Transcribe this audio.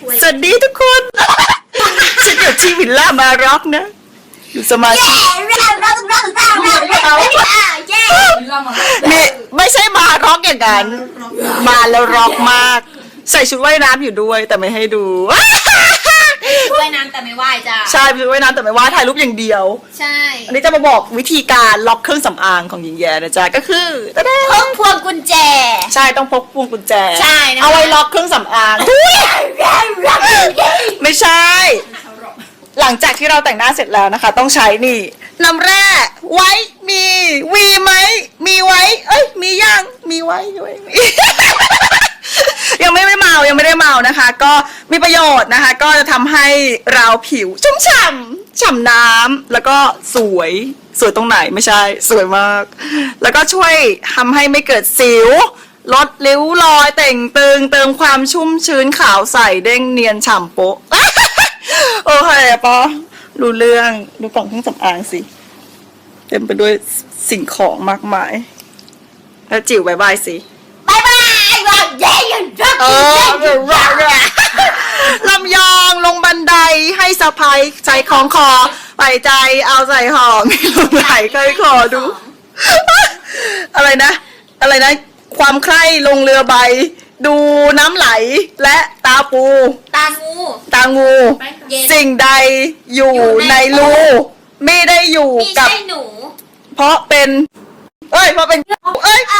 สวัสดีทุกคน ฉันอยู่ที่วิลล่ามาร็อกนะ อยู่สมาชิกมีไม่ใช่มาร็อกอย่างนั้น มาแล้วร็อกมาก ใส่ชุดว่ายน้ำอยู่ด้วยแต่ไม่ให้ดูว่ายน้ำ แต่ไม่ว่ายจ้ะใช่ชุดว่ายน้ำแต่ไม่ว่าถ่ายรูปอย่างเดียว ใช่อันนี้จะมาบอกวิธีการล็อกเครื่องสำอางของหญิงแย้นะจ๊ะก็คือตะเด้พกพวงกุญแจ ใช่ต้องพกพวงกุญแจใช่นะคะ เอาไว้ล็อกเครื่องสำอาง ไม่ใช่ หลังจากที่เราแต่งหน้าเสร็จแล้วนะคะ ต้องใช้นี่ น้ำแร่ไว้มี วีไหม มีไว้ เอ้ย มียัง มีไว้ไว้มียังไม่ได้เมายังไม่ได้เมานะคะ ก็มีประโยชน์นะคะ ก็จะทำให้เราผิวชุ่มฉ่ำฉ่ำน้ำแล้วก็สวยสวยตรงไหนไม่ใช่ สวยมาก แล้วก็ช่วยทำให้ไม่เกิดสิว ลดริ้วรอยแต่งตึงเติมความชุ่มชื้นขาวใสเด้งเนียนฉ่ำโป๊ะ โอเคปะดูเรื่องดูกล่องเครื่องสำอางสิ เต็มไปด้วยสิ่งของมากมาย แล้วจิ๋วบายบายสิ บายบายบอก เย้ยังรักเออลำยองลงบันไดให้สะพายใจของคอไปใจเอาใส่หอมลงไหลเคยคอดู อะไรนะ อะไรนะ ความใคร่ลงเรือใบ ดูน้ำไหลและตาปู ตางู ตางู เย็น สิ่งใดอยู่ในรูไม่ได้อยู่มีกับ ใช่หนู เพราะเป็น เอ้ยเพราะเป็น เอ้ยเฮ้ยพูด